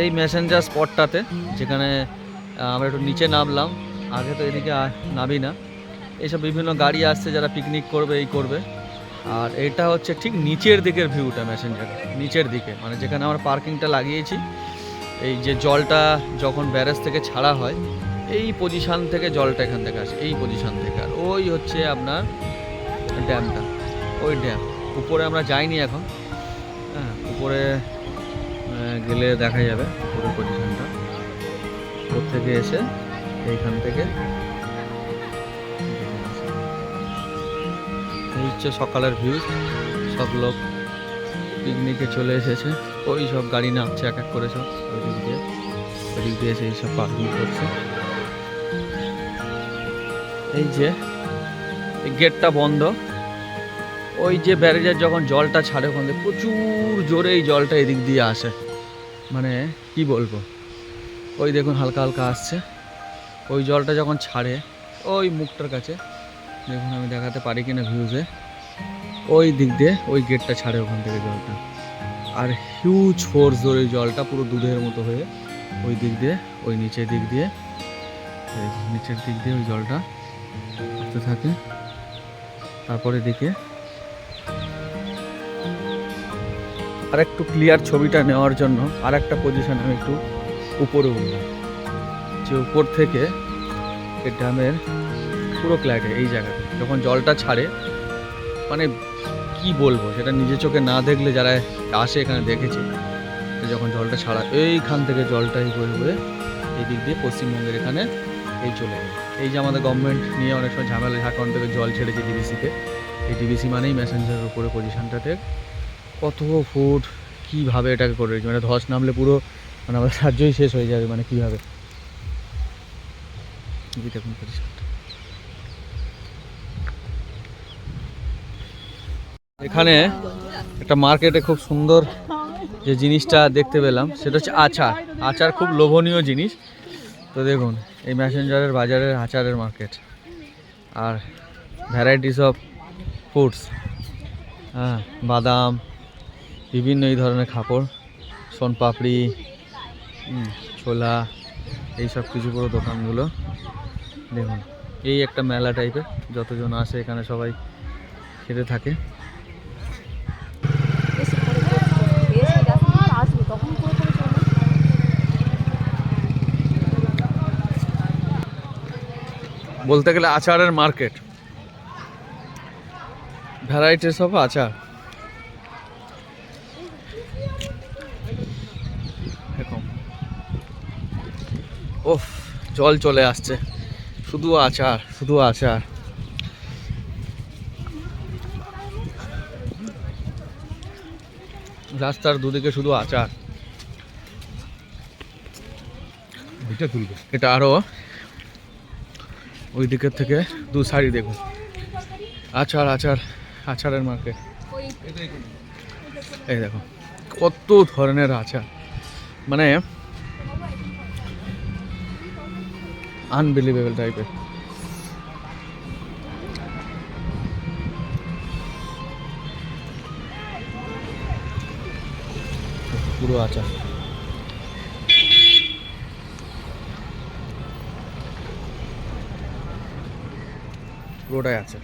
এই ম্যাসেঞ্জার স্পটটাতে যেখানে আমরা একটু নিচে নামলাম। আগে তো এদিকে নামি না। এইসব বিভিন্ন গাড়ি আসছে যারা পিকনিক করবে, এই করবে। আর এটা হচ্ছে ঠিক নিচের দিকের ভিউটা ম্যাসেঞ্জার নিচের দিকে। মানে যেখানে আমরা পার্কিংটা লাগিয়েছি, এই যে জলটা যখন ব্যারেজ থেকে ছাড়া হয়, এই পজিশান থেকে জলটা এখান থেকে আসে, এই পজিশান থেকে। আর ওই হচ্ছে আপনার ড্যামটা ওই ড্যাম উপরে আমরা যাইনি এখন। হ্যাঁ উপরে গেলে দেখা যাবে উপরে পজিশনটা থেকে এসে এইখান থেকে এই হচ্ছে সকালের ভিউ সব লোক পিকনিকে চলে এসেছে। ওই সব গাড়ি নামছে, এক এক করে সব। ওই দিক দিয়ে ওই দিক দিয়ে এসে এইসব পার্কিং করছে। এই যে গেটটা বন্ধ। ওই যে ব্যারেজের যখন জলটা ছাড়ে ওখান থেকে প্রচুর জোরে এই জলটা এদিক দিয়ে আসে। মানে কি বলব? ওই দেখুন হালকা হালকা আসছে। ওই জলটা যখন ছাড়ে, ওই মুখটার কাছে, দেখুন আমি দেখাতে পারি কিনা ভিউজে ওই দিক দিয়ে, ওই গেটটা ছাড়ে ওখান থেকে জলটা। আর হিউজ ফোর্স ধরে জলটা পুরো দুধের মতো হয়ে ওই দিক দিয়ে, ওই নিচের দিক দিয়ে নিচের দিক দিয়ে ওই জলটা থাকে। তারপরে দিকে আর একটু ক্লিয়ার ছবিটা নেওয়ার জন্য আর একটা পজিশন আমি একটু উপরে উঠলাম যে উপর থেকে ড্যামের পুরো ক্ল্যাটে এই জায়গাতে। যখন জলটা ছাড়ে মানে কি বলব, সেটা নিজে চোখে না দেখলে যারা আসে এখানে দেখেছে যখন জলটা ছাড়া, এইখান থেকে জলটাই বয়ে বয়ে এই দিক দিয়ে পশ্চিমবঙ্গের এখানে এই চলে যায় এই যে আমাদের গভর্নমেন্ট নিয়ে অনেক সময় ঝামেলা ঝাড়খণ্ড থেকে জল ছেড়েছে ডিবিসিতে এই ডিবিসি মানেই ম্যাসেঞ্জারের উপরে পজিশনটাতে কত ফুট, কীভাবে এটাকে করে রেখেছে? মানে ধস নামলে পুরো মানে আমাদের সাহায্যই শেষ হয়ে যাবে মানে কীভাবে? দেখুন এখানে একটা মার্কেটে খুব সুন্দর যে জিনিসটা দেখতে পেলাম, সেটা হচ্ছে আচার। আচার খুব লোভনীয় জিনিস। তো দেখুন, এই ম্যাসেঞ্জারের বাজারের আচারের মার্কেট। আর ভ্যারাইটিস অফ ফুডস। হ্যাঁ বাদাম বিভিন্ন এই ধরনের খাবার সোনপাপড়ি ছোলা এই সব কিছু পুরো দোকানগুলো। দেখুন, এই একটা মেলা টাইপের যতজন আসে এখানে সবাই খেতে থাকে। বলতে গেলে আচারের মার্কেট। ভ্যারাইটিস অফ আচার। ওফ জল চলে আসছে। শুধু আচার শুধু আচার রাস্তার দুদিকে শুধু আচার এটা তুলবে এটা আরও ওই দিকের থেকে দু সাইড দেখুন। আচার আচার আচারের মার্কেট এই দেখো কত ধরনের আচার মানে আনবিলিভেবল টাইপের পুরো আচার পুরোটাই আছে